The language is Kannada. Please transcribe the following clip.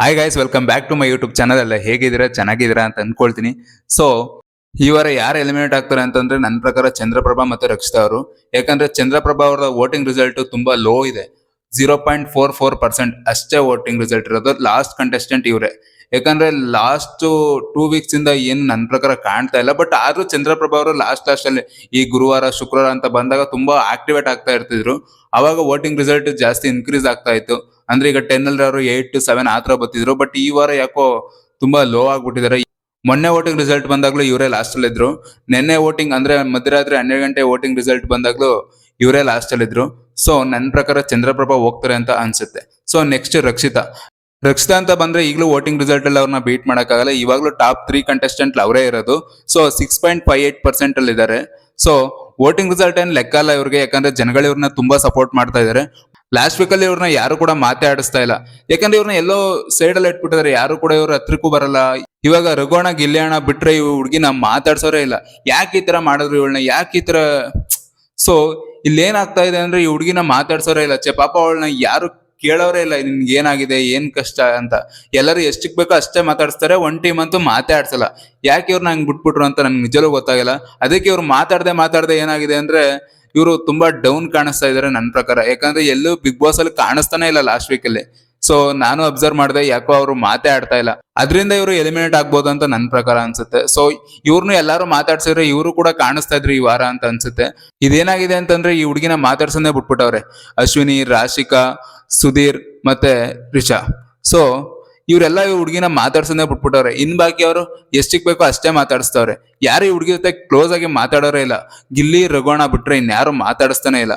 Hi guys welcome back to my YouTube channel ಅಲ್ಲ, ಹೇಗಿದ್ದೀರಾ? ಚೆನ್ನಾಗಿದ್ದೀರಾ ಅಂತ ಅಂದ್ಕೊಳ್ತೀನಿ. ಸೊ ಈ ವಾರ ಯಾರು ಎಲಿಮಿನೇಟ್ ಆಗ್ತಾರೆ ಅಂತಂದ್ರೆ ನನ್ನ ಪ್ರಕಾರ ಚಂದ್ರಪ್ರಭಾ ಮತ್ತು ರಕ್ಷಿತಾ ಅವರು. ಯಾಕಂದ್ರೆ ಚಂದ್ರಪ್ರಭಾ ಅವರ ವೋಟಿಂಗ್ ರಿಸಲ್ಟ್ ತುಂಬಾ ಲೋ ಇದೆ. Zero point four four percent ಅಷ್ಟೇ ವೋಟಿಂಗ್ ರಿಸಲ್ಟ್ ಇರೋದು. ಲಾಸ್ಟ್ ಕಂಟೆಸ್ಟೆಂಟ್ ಇವರೇ. ಯಾಕಂದ್ರೆ ಲಾಸ್ಟ್ ಟೂ ವೀಕ್ಸ್ ಇಂದ ಏನು ನನ್ನ ಪ್ರಕಾರ ಕಾಣ್ತಾ ಇಲ್ಲ. ಬಟ್ ಆದ್ರೂ ಚಂದ್ರಪ್ರಭಾ ಅವರು ಲಾಸ್ಟ್ ಲಾಸ್ಟ್ ಅಲ್ಲಿ ಈ ಗುರುವಾರ, ಶುಕ್ರವಾರ ಅಂತ ಬಂದಾಗ ತುಂಬಾ ಆಕ್ಟಿವೇಟ್ ಆಗ್ತಾ ಇರ್ತಿದ್ರು. ಅವಾಗ ವೋಟಿಂಗ್ ರಿಸಲ್ಟ್ ಜಾಸ್ತಿ ಇನ್ಕ್ರೀಸ್ ಆಗ್ತಾ ಇತ್ತು. ಅಂದ್ರೆ ಈಗ ಟೆನ್ ಅಲ್ಲಿ ಅವರು ಏಟ್ ಸೆವೆನ್ ಆ ಬರ್ತಿದ್ರು. ಬಟ್ ಈ ವಾರ ಯಾಕೋ ತುಂಬಾ ಲೋ ಆಗ್ಬಿಟ್ಟಿದ್ದಾರೆ. ಮೊನ್ನೆ ವೋಟಿಂಗ್ ರಿಸಲ್ಟ್ ಬಂದಾಗ್ಲೂ ಇವರೇ ಲಾಸ್ಟ್ ಅಲ್ಲಿ ಇದ್ರು. ನಿನ್ನೆ ವೋಟಿಂಗ್ ಅಂದ್ರೆ ಮಧ್ಯರಾತ್ರಿ ಹನ್ನೆರಡು ಗಂಟೆ ವೋಟಿಂಗ್ ರಿಸಲ್ಟ್ ಬಂದಾಗ್ಲೂ ಇವರೇ ಲಾಸ್ಟ್ ಅಲ್ಲಿ ಇದ್ರು. ಸೊ ನನ್ನ ಪ್ರಕಾರ ಚಂದ್ರಪ್ರಭಾ ಹೋಗ್ತಾರೆ ಅಂತ ಅನ್ಸುತ್ತೆ. So next Rakshita. ರಕ್ಷಿತಾ ಅಂತ ಬಂದ್ರೆ ಈಗಲೂ ವೋಟಿಂಗ್ ರಿಸಲ್ಟ್ ಅಲ್ಲಿ ಅವ್ರನ್ನ ಬೀಟ್ ಮಾಡಕ್ಕಾಗಲ್ಲ. ಇವಾಗಲೂ ಟಾಪ್ ತ್ರೀ ಕಂಟೆಸ್ಟೆಂಟ್ ಅವರೇ ಇರೋದು. So six point five eight percent ಅಲ್ಲಿ ಇದ್ದಾರೆ. ಸೊ ವೋಟಿಂಗ್ ರಿಸಲ್ಟ್ ಏನ್ ಲೆಕ್ಕ ಅಲ್ಲ ಇವ್ರಿಗೆ. ಯಾಕಂದ್ರೆ ಜನಗಳು ಇವ್ರನ್ನ ತುಂಬಾ ಸಪೋರ್ಟ್ ಮಾಡ್ತಾ ಇದಾರೆ ಲಾಸ್ಟ್ ವೀಕಲ್ಲಿ ಇವ್ರನ್ನ ಯಾರು ಕೂಡ ಮಾತಾಡಿಸ್ತಾ ಇಲ್ಲ. ಯಾಕಂದ್ರೆ ಇವ್ರನ್ನ ಎಲ್ಲೋ ಸೈಡ್ ಅಲ್ಲಿ ಇಟ್ಬಿಟ್ಟಿದ್ದಾರೆ. ಯಾರು ಕೂಡ ಇವ್ರ ಹತ್ರಕ್ಕೂ ಬರಲ್ಲ. ಇವಾಗ ರಘುವಣ ಗಿಲ್ಯಾಣ ಬಿಟ್ರೆ ಇವ್ ಹುಡುಗಿನ ಮಾತಾಡ್ಸೋರೇ ಇಲ್ಲ. ಯಾಕೆ ಈ ತರ ಮಾಡಿದ್ರು ಇವಳನ್ನ? ಯಾಕೆ ಈ ತರ? ಸೊ ಇಲ್ಲಿ ಏನಾಗ್ತಾ ಇದೆ ಅಂದ್ರೆ ಈ ಹುಡುಗಿನ ಮಾತಾಡ್ಸೋರೇ ಇಲ್ಲ. ಚೆ ಪಾಪ ಅವಳನ್ನ ಯಾರು ಕೇಳೋರೇ ಇಲ್ಲ. ನಿನ್ಗೆ ಏನಾಗಿದೆ ಏನ್ ಕಷ್ಟ ಅಂತ. ಎಲ್ಲರೂ ಎಷ್ಟಕ್ ಬೇಕೋ ಅಷ್ಟೇ ಮಾತಾಡಿಸ್ತಾರೆ. ಒನ್ ಟೀಮ್ ಅಂತೂ ಮಾತಾಡ್ಸಲ್ಲ. ಯಾಕೆ ಇವ್ರನ್ನ ಹಂಗೆ ಬಿಟ್ಬಿಟ್ರು ಅಂತ ನನ್ಗೆ ನಿಜಲೂ ಗೊತ್ತಾಗಿಲ್ಲ. ಅದಕ್ಕೆ ಇವ್ರು ಮಾತಾಡದೆ ಮಾತಾಡದೆ ಏನಾಗಿದೆ ಅಂದ್ರೆ ಇವರು ತುಂಬಾ ಡೌನ್ ಕಾಣಿಸ್ತಾ ಇದಾರೆ ನನ್ನ ಪ್ರಕಾರ. ಯಾಕಂದ್ರೆ ಎಲ್ಲೂ ಬಿಗ್ ಬಾಸ್ ಅಲ್ಲಿ ಕಾಣಿಸ್ತಾನೆ ಇಲ್ಲ ಲಾಸ್ಟ್ ವೀಕ್ ಅಲ್ಲಿ. ಸೊ ನಾನು ಅಬ್ಸರ್ವ್ ಮಾಡಿದೆ, ಯಾಕೋ ಅವರು ಮಾತಾಡ್ತಾ ಇಲ್ಲ. ಅದರಿಂದ ಇವರು ಎಲಿಮಿನೇಟ್ ಆಗ್ಬೋದು ಅಂತ ನನ್ನ ಪ್ರಕಾರ ಅನ್ಸುತ್ತೆ. ಸೊ ಇವ್ರನ್ನು ಎಲ್ಲಾರು ಮಾತಾಡ್ಸಿದ್ರೆ ಇವರು ಕೂಡ ಕಾಣಿಸ್ತಾ ಇದ್ರು ಈ ವಾರ ಅಂತ ಅನ್ಸುತ್ತೆ. ಇದೇನಾಗಿದೆ ಅಂತಂದ್ರೆ ಈ ಹುಡುಗಿನ ಮಾತಾಡ್ಸೋದೇ ಬಿಟ್ಬಿಟ್ಟವ್ರೆ. ಅಶ್ವಿನಿ, ರಾಶಿಕಾ, ಸುಧೀರ್ ಮತ್ತೆ ರಿಷಾ. ಸೊ ಇವರೆಲ್ಲ ಈ ಹುಡುಗಿನ ಮಾತಾಡ್ಸೋದೇ ಬಿಟ್ಬಿಟ್ಟವ್ರೆ. ಇನ್ ಬಾಕಿ ಅವರು ಎಷ್ಟಿಕ್ ಬೇಕೋ ಅಷ್ಟೇ ಮಾತಾಡಿಸ್ತವ್ರೆ. ಯಾರು ಈ ಹುಡುಗಿ ಜೊತೆ ಕ್ಲೋಸ್ ಆಗಿ ಮಾತಾಡೋರೇ ಇಲ್ಲ. ಗಿಲ್ಲಿ ರಗೋಣ ಬಿಟ್ರೆ ಇನ್ಯಾರು ಮಾತಾಡಿಸ್ತಾನೆ ಇಲ್ಲ.